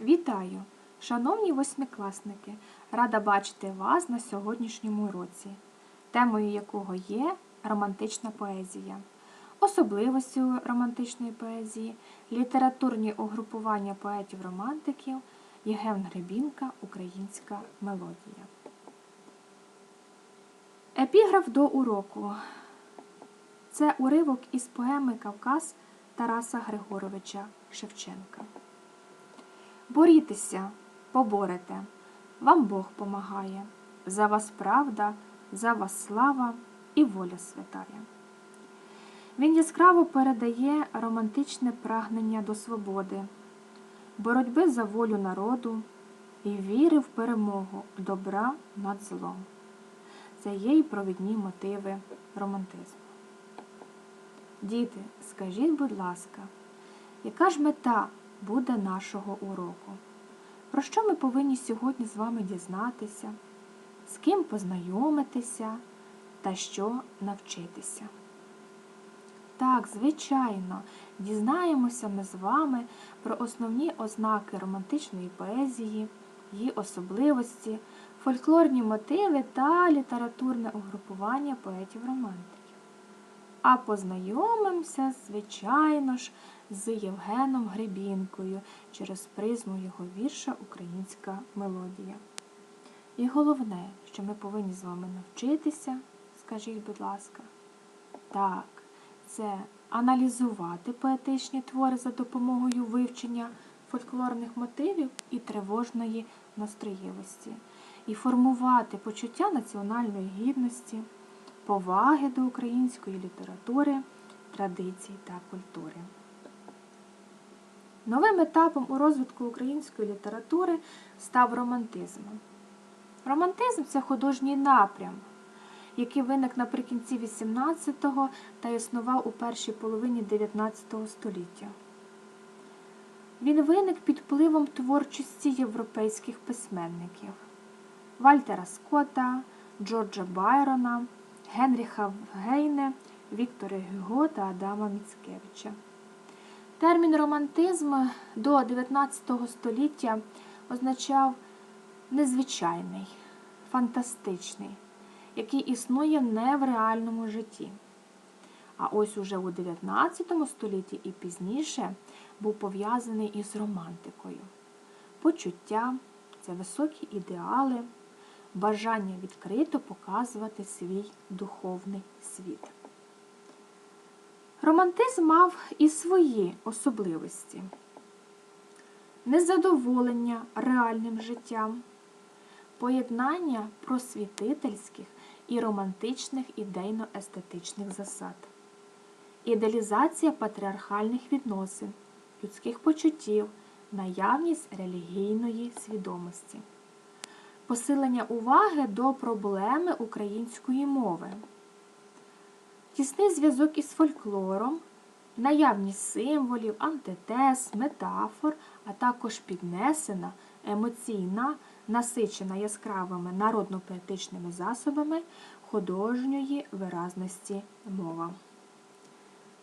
Вітаю, шановні восьмикласники! Рада бачити вас на сьогоднішньому уроці, темою якого є романтична поезія. Особливостю романтичної поезії, літературні угрупування поетів-романтиків, Євген Гребінка Українська мелодія. Епіграф до уроку. Це уривок із поеми Кавказ Тараса Григоровича Шевченка. Борітеся, поборете, вам Бог помагає. За вас правда, за вас слава і воля святая. Він яскраво передає романтичне прагнення до свободи, боротьби за волю народу і віри в перемогу добра над злом. Це є й провідні мотиви романтизму. Діти, скажіть, будь ласка, яка ж мета буде нашого уроку? Про що ми повинні сьогодні з вами дізнатися, з ким познайомитися та що навчитися? Так, звичайно, дізнаємося ми з вами про основні ознаки романтичної поезії, її особливості, фольклорні мотиви та літературне угрупування поетів-романтиків. А познайомимося, звичайно ж, з Євгеном Гребінкою через призму його вірша Українська мелодія. І головне, що ми повинні з вами навчитися, скажіть, будь ласка, так, це аналізувати поетичні твори за допомогою вивчення фольклорних мотивів і тривожної настроєвості, і формувати почуття національної гідності поваги до української літератури, традицій та культури. Новим етапом у розвитку української літератури став романтизм. Романтизм це художній напрям, який виник наприкінці XVIII та існував у першій половині XIX століття. Він виник під впливом творчості європейських письменників Вальтера Скотта, Джорджа Байрона, Генріха Гейне, Віктора Гюго та Адама Міцкевича. Термін романтизм до 19 століття означав незвичайний, фантастичний, який існує не в реальному житті. А ось уже у 19 столітті і пізніше був пов'язаний із романтикою. Почуття це високі ідеали, бажання відкрито показувати свій духовний світ. Романтизм мав і свої особливості, незадоволення реальним життям, поєднання просвітительських і романтичних ідейно-естетичних засад, ідеалізація патріархальних відносин, людських почуттів, наявність релігійної свідомості, посилення уваги до проблеми української мови тісний зв'язок із фольклором, наявність символів, антитез, метафор, а також піднесена, емоційна, насичена яскравими народно-поетичними засобами художньої виразності мова.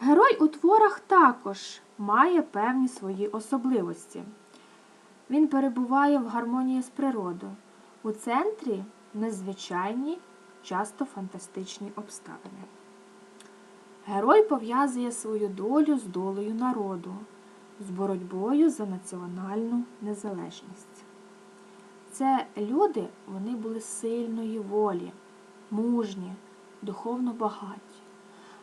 Герой у творах також має певні свої особливості. Він перебуває в гармонії з природою. У центрі незвичайні, часто фантастичні обставини. Герой пов'язує свою долю з долею народу, з боротьбою за національну незалежність. Це люди, вони були сильної волі, мужні, духовно багаті.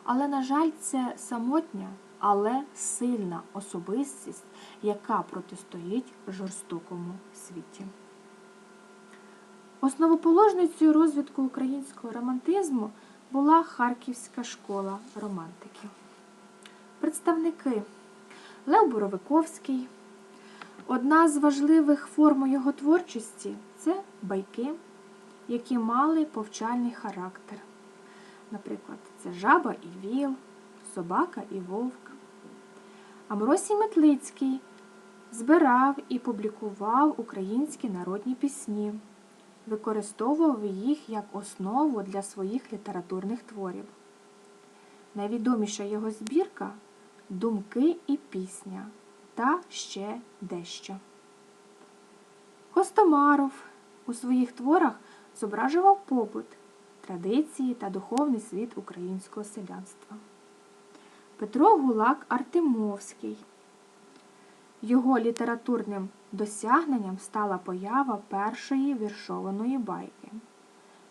Але, на жаль, це самотня, але сильна особистість, яка протистоїть жорстокому світі. Основоположницею розвитку українського романтизму була Харківська школа романтиків. Представники Лев Боровиковський. Одна з важливих форм його творчості це байки, які мали повчальний характер. Наприклад, це жаба і віл, собака і вовк. Амросій Метлицький збирав і публікував українські народні пісні використовував їх як основу для своїх літературних творів. Найвідоміша його збірка Думки і пісня та ще дещо. Костомаров у своїх творах зображував побут, традиції та духовний світ українського селянства. Петро Гулак Артемовський. Його літературним досягненням стала поява першої віршованої байки.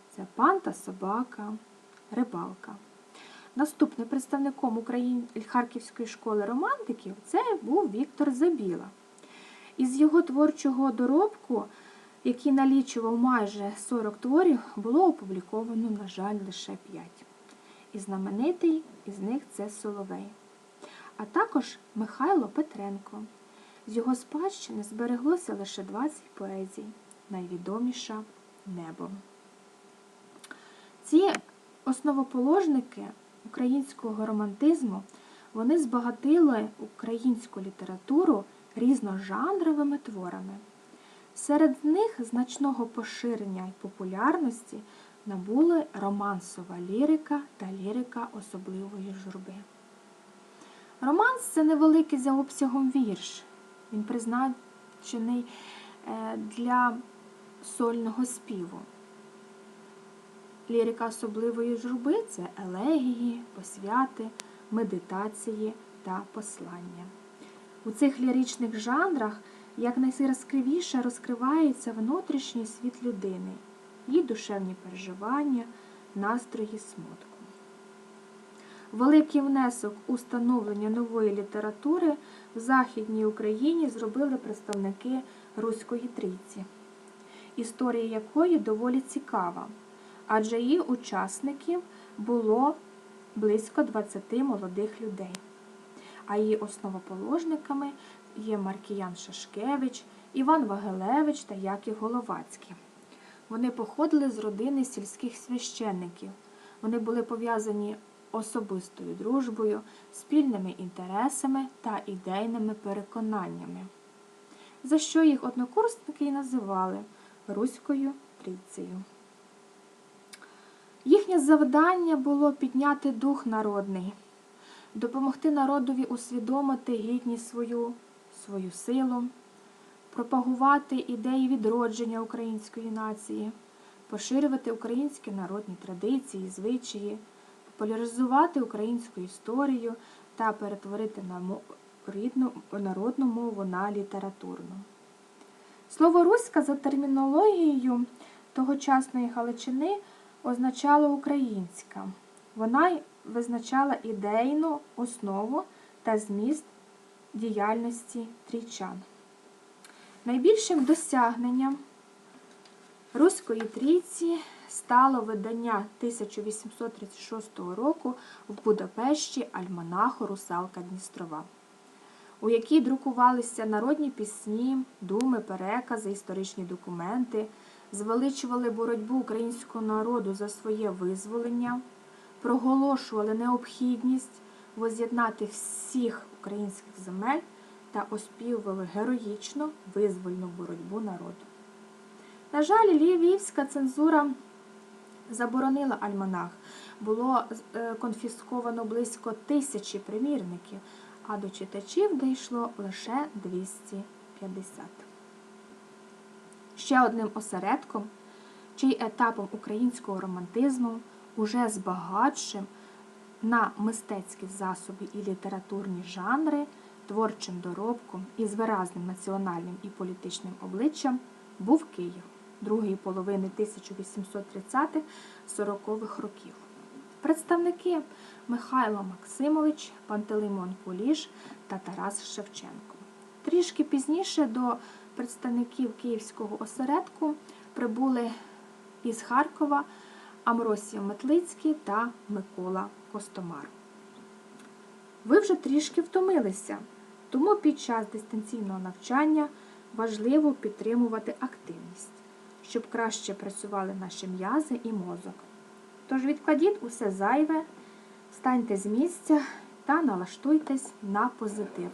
Це пан та собака, рибалка. Наступним представником Україн... Харківської школи романтиків це був Віктор Забіла. Із його творчого доробку, який налічував майже 40 творів, було опубліковано, на жаль, лише 5. І знаменитий із них це Соловей. А також Михайло Петренко. З його спадщини збереглося лише 20 поезій, найвідоміша небо. Ці основоположники українського романтизму вони збагатили українську літературу різножанровими творами. Серед них значного поширення і популярності набули романсова лірика та лірика особливої журби. Романс це невеликий за обсягом вірш. Він призначений е, для сольного співу. Лірика особливої журби це елегії, посвяти, медитації та послання. У цих ліричних жанрах якнайяскравіше розкривається внутрішній світ людини, її душевні переживання, настрої смутку. Великий внесок у становлення нової літератури в Західній Україні зробили представники Руської трійці, історія якої доволі цікава, адже її учасників було близько 20 молодих людей. А її основоположниками є Маркіян Шашкевич, Іван Вагелевич та Яків Головацький. Вони походили з родини сільських священників. Вони були пов'язані особистою дружбою, спільними інтересами та ідейними переконаннями, за що їх однокурсники і називали Руською трійцею. Їхнє завдання було підняти дух народний, допомогти народові усвідомити гідність свою, свою силу, пропагувати ідеї відродження української нації, поширювати українські народні традиції, звичаї популяризувати українську історію та перетворити на рідну народну мову на літературну. Слово Руська за термінологією тогочасної Галичини означало українська. Вона визначала ідейну основу та зміст діяльності трійчан. Найбільшим досягненням Руської трійці стало видання 1836 року в Будапешті Альманаху Русалка Дністрова, у якій друкувалися народні пісні, думи, перекази, історичні документи, звеличували боротьбу українського народу за своє визволення, проголошували необхідність воз'єднати всіх українських земель та оспівували героїчну визвольну боротьбу народу. На жаль, львівська цензура заборонила альманах. Було е, конфісковано близько тисячі примірників, а до читачів дійшло лише 250. Ще одним осередком, чий етапом українського романтизму, уже збагатшим на мистецькі засоби і літературні жанри, творчим доробком і з виразним національним і політичним обличчям, був Київ другої половини 1830-40-х років. Представники Михайло Максимович, Пантелеймон Поліш та Тарас Шевченко. Трішки пізніше до представників Київського осередку прибули із Харкова Амросій Метлицький та Микола Костомар. Ви вже трішки втомилися, тому під час дистанційного навчання важливо підтримувати активність щоб краще працювали наші м'язи і мозок. Тож відкладіть усе зайве, встаньте з місця та налаштуйтесь на позитив.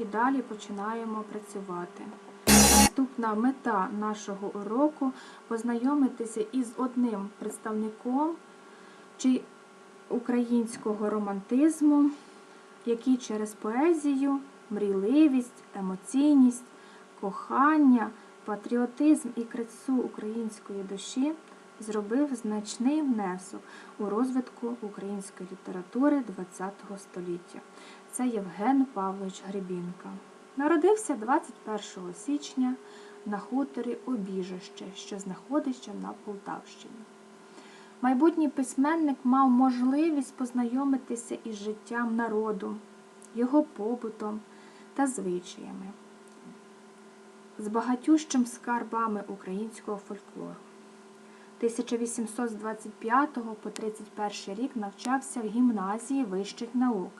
І далі починаємо працювати. Наступна мета нашого уроку познайомитися із одним представником чи українського романтизму, який через поезію, мрійливість, емоційність, кохання, патріотизм і красу української душі зробив значний внесок у розвитку української літератури ХХ століття. Це Євген Павлович Гребінка. Народився 21 січня на хуторі Обіжище, що знаходиться на Полтавщині. Майбутній письменник мав можливість познайомитися із життям народу, його побутом та звичаями, з багатющим скарбами українського фольклору. 1825 по 31 рік навчався в гімназії вищих наук,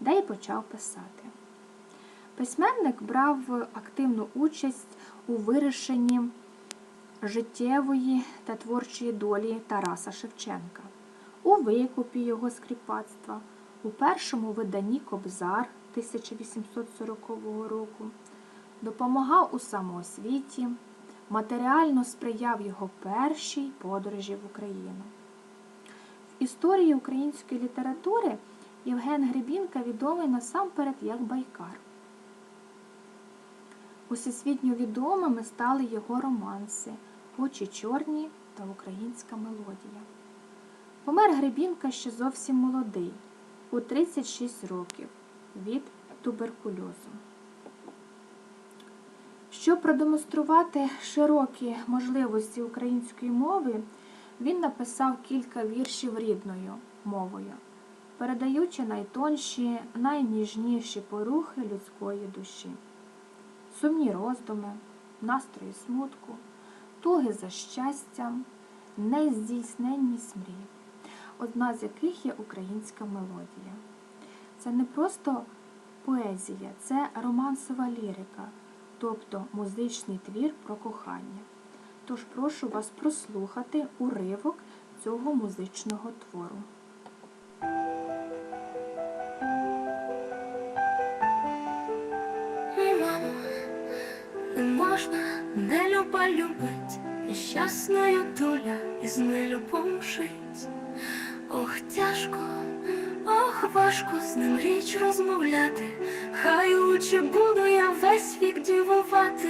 де й почав писати. Письменник брав активну участь у вирішенні життєвої та творчої долі Тараса Шевченка, у викупі його скріпацтва, у першому виданні Кобзар 1840 року, допомагав у самоосвіті, матеріально сприяв його першій подорожі в Україну. В історії української літератури Євген Гребінка відомий насамперед як байкар. Усесвітньо відомими стали його романси Очі чорні та Українська мелодія. Помер Гребінка ще зовсім молодий, у 36 років від туберкульозу. Щоб продемонструвати широкі можливості української мови, він написав кілька віршів рідною мовою, передаючи найтонші, найніжніші порухи людської душі сумні роздуми, настрої смутку, туги за щастям, нездійсненність мрій, одна з яких є українська мелодія. Це не просто поезія, це романсова лірика, тобто музичний твір про кохання. Тож прошу вас прослухати уривок цього музичного твору. Люба нещасною доля із нелюбом жить. Ох, тяжко, ох, важко з ним річ розмовляти, хай лучше буду я весь вік дівувати.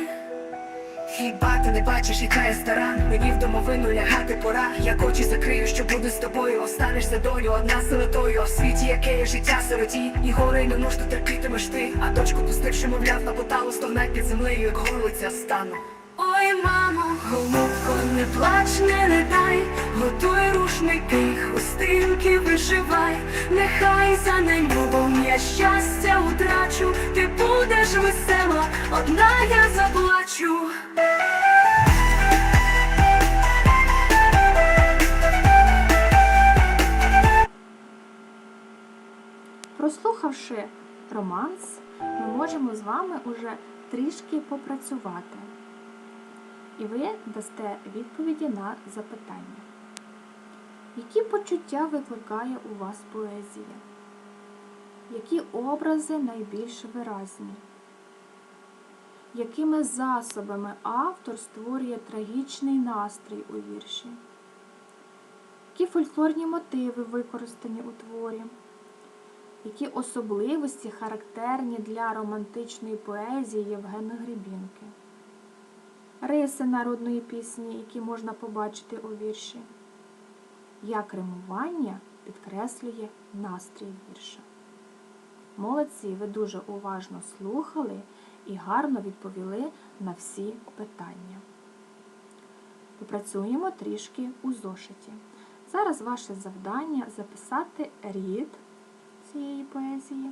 Хіба ти не бачиш, яка я стара? Мені в домовину лягати пора. Як очі закрию, що буду з тобою. Останеш за долю, одна золотою. А в світі, яке є життя сироті, і гори не нужду терпітимеш ти. А дочку пустивши, мовляв, на поталу стогнать під землею, як горлиця стану. Мамо, голубко, не плач, не дай, готуй рушники, хустинки вишивай, нехай за нелюбом я щастя утрачу, ти будеш весела, одна я заплачу. Прослухавши романс, ми можемо з вами уже трішки попрацювати. І ви дасте відповіді на запитання. Які почуття викликає у вас поезія? Які образи найбільш виразні? Якими засобами автор створює трагічний настрій у вірші? Які фольклорні мотиви використані у творі? Які особливості характерні для романтичної поезії Євгена Гребінки? Риси народної пісні, які можна побачити у вірші? Як римування підкреслює настрій вірша? Молодці, ви дуже уважно слухали і гарно відповіли на всі питання. Попрацюємо трішки у зошиті. Зараз ваше завдання записати рід цієї поезії,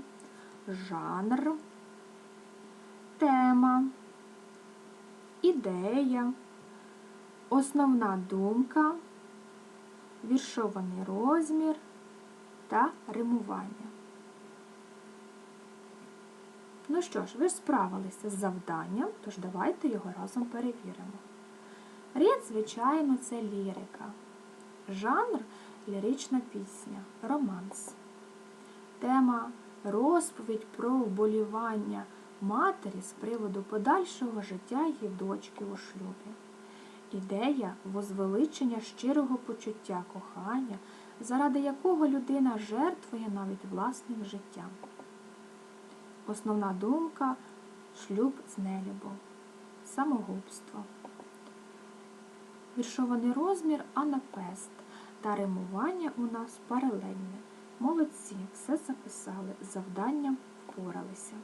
жанр, тема, ідея, основна думка, віршований розмір та римування. Ну що ж, ви ж справилися з завданням, тож давайте його разом перевіримо. Рід, звичайно, це лірика. Жанр лірична пісня, романс. Тема розповідь про вболівання матері з приводу подальшого життя її дочки у шлюбі. Ідея возвеличення щирого почуття кохання, заради якого людина жертвує навіть власним життям. Основна думка шлюб з нелюбов, самогубство. Віршований розмір анапест та римування у нас паралельне. Молодці, все записали, завданням впоралися.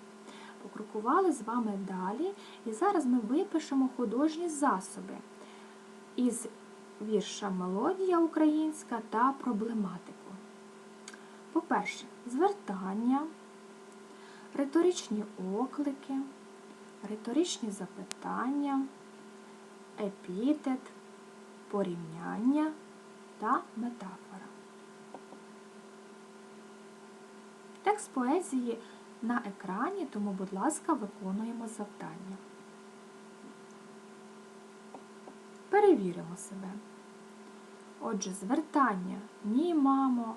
Покрокували з вами далі, і зараз ми випишемо художні засоби із вірша Мелодія українська та проблематику. По-перше, звертання, риторичні оклики, риторичні запитання, епітет, порівняння та метафора. Текст поезії на екрані, тому, будь ласка, виконуємо завдання. Перевіримо себе. Отже, звертання ні, мамо,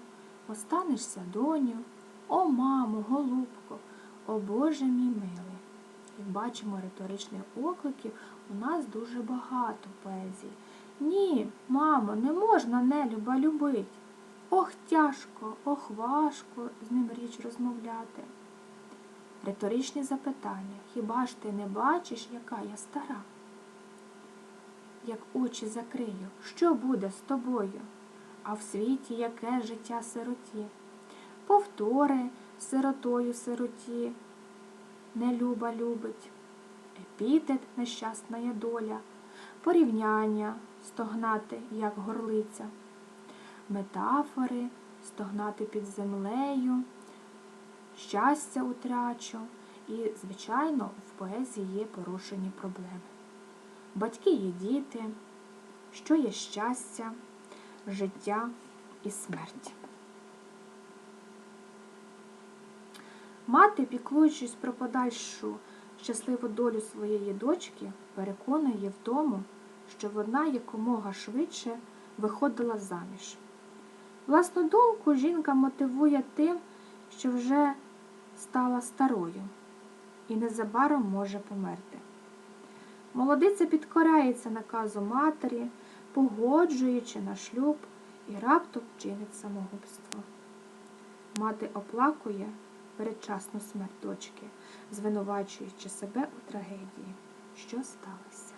останешся доню, о, мамо, голубко, о Боже мій милий. Як бачимо, риторичних окликів у нас дуже багато поезії. Ні, мамо, не можна нелюба любить. Ох, тяжко, ох, важко з ним річ розмовляти. Риторичні запитання. Хіба ж ти не бачиш, яка я стара? Як очі закрию, що буде з тобою? А в світі яке життя сироті? Повтори сиротою сироті, нелюба любить, епітет нещасна доля, порівняння стогнати, як горлиця, метафори стогнати під землею, щастя утрачу. І, звичайно, в поезії є порушені проблеми. Батьки є діти, що є щастя, життя і смерть. Мати, піклуючись про подальшу щасливу долю своєї дочки, переконує в тому, що вона якомога швидше виходила заміж. Власну думку жінка мотивує тим, що вже стала старою і незабаром може померти. Молодиця підкоряється наказу матері, погоджуючи на шлюб і раптом чинить самогубство. Мати оплакує передчасну смерть дочки, звинувачуючи себе у трагедії. Що сталося?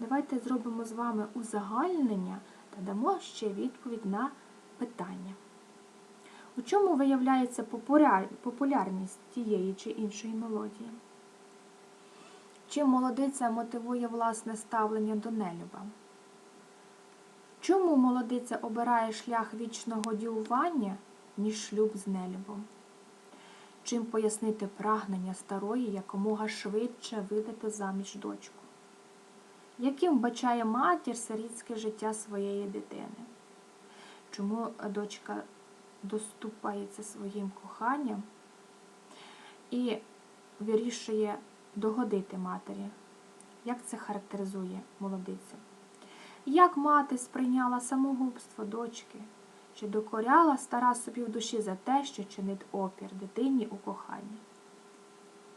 Давайте зробимо з вами узагальнення та дамо ще відповідь на питання. У чому виявляється популярність тієї чи іншої мелодії? Чим молодиця мотивує власне ставлення до нелюба? Чому молодиця обирає шлях вічного діювання, ніж шлюб з нелюбом? Чим пояснити прагнення старої якомога швидше видати заміж дочку? Яким вбачає матір сирітське життя своєї дитини? Чому дочка доступається своїм коханням і вирішує догодити матері? Як це характеризує молодиця? Як мати сприйняла самогубство дочки? Чи докоряла стара собі в душі за те, що чинить опір дитині у коханні?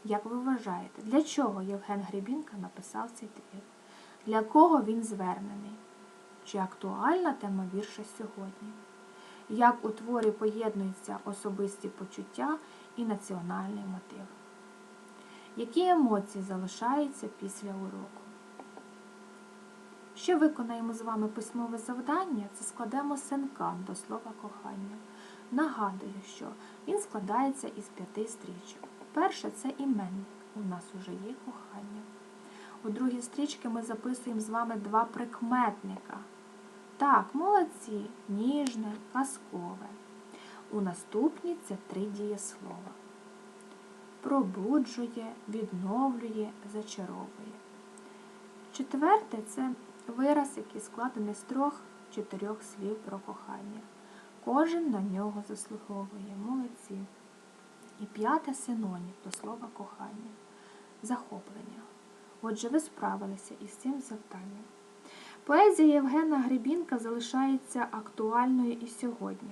Як ви вважаєте, для чого Євген Гребінка написав цей твір? Для кого він звернений? Чи актуальна тема вірша сьогодні? Як у творі поєднуються особисті почуття і національний мотив? Які емоції залишаються після уроку? Ще виконаємо з вами письмове завдання, це складемо синкан до слова кохання. Нагадую, що він складається із п'яти стрічок. Перше це іменник. У нас уже є кохання. У другій стрічці ми записуємо з вами два прикметника. Так, молодці, ніжне, казкове. У наступній це три дієслова. Пробуджує, відновлює, зачаровує. Четверте це вираз, який складений з трьох-чотирьох слів про кохання. Кожен на нього заслуговує. Молодці. І п'яте синонім до слова кохання. Захоплення. Отже, ви справилися із цим завданням. Поезія Євгена Гребінка залишається актуальною і сьогодні.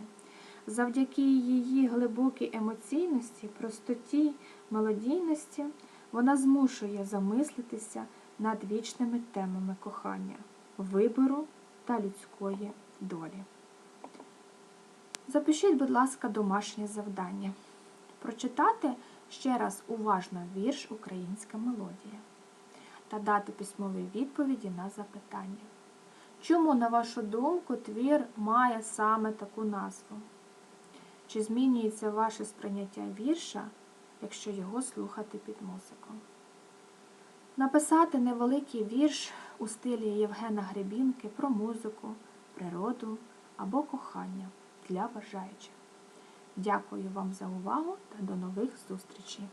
Завдяки її глибокій емоційності, простоті, мелодійності вона змушує замислитися над вічними темами кохання, вибору та людської долі. Запишіть, будь ласка, домашнє завдання. Прочитати ще раз уважно вірш Українська мелодія та дати письмові відповіді на запитання. Чому, на вашу думку, твір має саме таку назву? Чи змінюється ваше сприйняття вірша, якщо його слухати під музику? Написати невеликий вірш у стилі Євгена Гребінки про музику, природу або кохання для бажаючих. Дякую вам за увагу та до нових зустрічей!